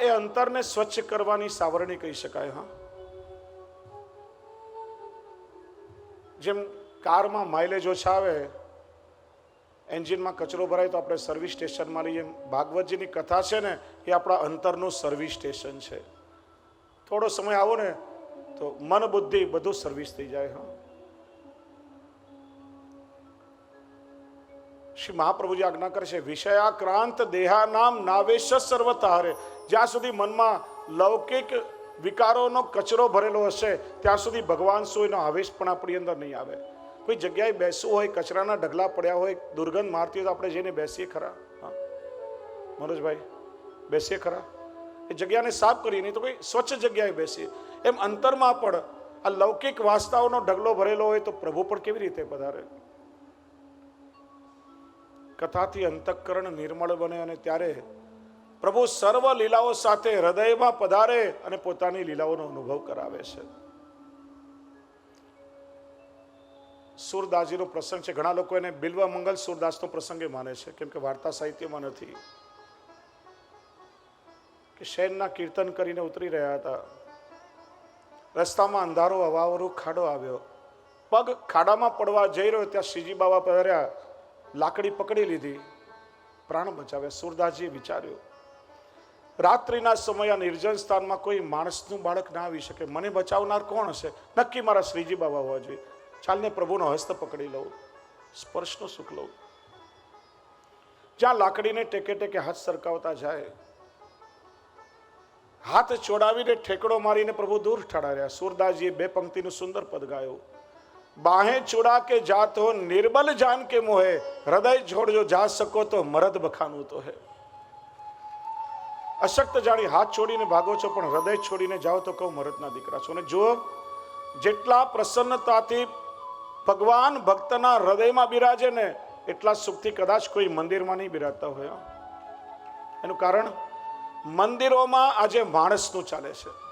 એ અંતરને સ્વચ્છ કરવાની સાવરણી કહી શકાય, હા. જેમ કારમાં માઇલેજ ઓછા આવે, એન્જિનમાં કચરો ભરાય તો આપણે સર્વિસ સ્ટેશનમાં લઈએ ભાગવતજીની કથા છે ને, એ આપણા અંતરનું સર્વિસ સ્ટેશન છે. થોડો સમય આવો ને, તો મન બુદ્ધિ બધું સર્વિસ થઈ જાય, હા. શ્રી મહાપ્રભુજી આજ્ઞા કરે છે, વિષયાક્રાંત દેહાનામ નાવેશ સર્વતારે. જ્યાં સુધી મનમાં લૌકિક વિકારોનો કચરો ભરેલો હશે, ત્યાં સુધી ભગવાન સુયનો આવેશ પણ આપણી અંદર નહીં આવે. કોઈ જગ્યાએ બેસવું હોય, કચરાના ઢગલા પડ્યા હોય, દુર્ગંધ મારતી હોય તો આપણે જઈને બેસીએ ખરા. હા. મનોજભાઈ, બેસીએ ખરા. એ જગ્યાને સાફ કરીએ, નહીં તો કોઈ સ્વચ્છ જગ્યાએ બેસીએ. એમ અંતરમાં પણ આ લૌકિક વાસ્તાઓનો ઢગલો ભરેલો હોય તો પ્રભુ પણ કેવી રીતે પધારે? કથાથી અંતઃકરણ નિર્મળ બને અને ત્યારે પ્રભુ સર્વ લીલાઓ સાથે હૃદયમાં પધારે અને પોતાની લીલાઓનો અનુભવ કરાવે છે. સુરદાસજીનો પ્રસંગ છે. ઘણા લોકો એને બિલ્વ મંગલ સુરદાસનો પ્રસંગે માને છે. કેમ કે વાર્તા સાહિત્યમાં નથી. કે શહેરના કીર્તન કરીને ઉતરી રહ્યા હતા. રસ્તામાં અંધારો અવાવરો ખાડો આવ્યો. પગ ખાડામાં પડવા જઈ રહ્યો ત્યાં શ્રીજી બાબા પધાર્યા લાકડી પકડી લીધી. પ્રાણ બચાવ્યા. સુરદાસજીએ વિચાર્યું રાત્રિના સમય નિર્જન સ્થાનમાં કોઈ માણસનું બાળક ના આવી શકે. મને બચાવનાર કોણ હશે? નક્કી મારા શ્રીજી બાબા હોવા જોઈએ. ચાલને પ્રભુનો હસ્ત પકડી લઉં. સ્પર્શનો સુખ લઉં. જ્યાં લાકડીને ટેકે ટેકે હાથ સરકાવતા જાય, હાથ ચોડાવીને ઠેકડો મારીને પ્રભુ દૂર ઠાડાર્યા સુરદાસજીએ બે પંક્તિનું સુંદર પદ ગાયું. બાહે ચોડા કે જાત નિર્બલ જાન કે મોહે, હૃદય છોડજો, જા સકો તો મરદ બખાનું તો હે. અશક્ત જાણી હાથ છોડીને ભાગો છો, પણ હૃદય છોડીને જાઓ તો કહું મરદના દીકરા છો. અને જો જેટલા પ્રસન્નતાથી ભગવાન ભક્તના હૃદયમાં બિરાજે ને, એટલા સુખથી કદાચ કોઈ મંદિરમાં નહીં બિરાજતા હોય. એનું કારણ, મંદિરોમાં આજે માણસનું ચાલે છે.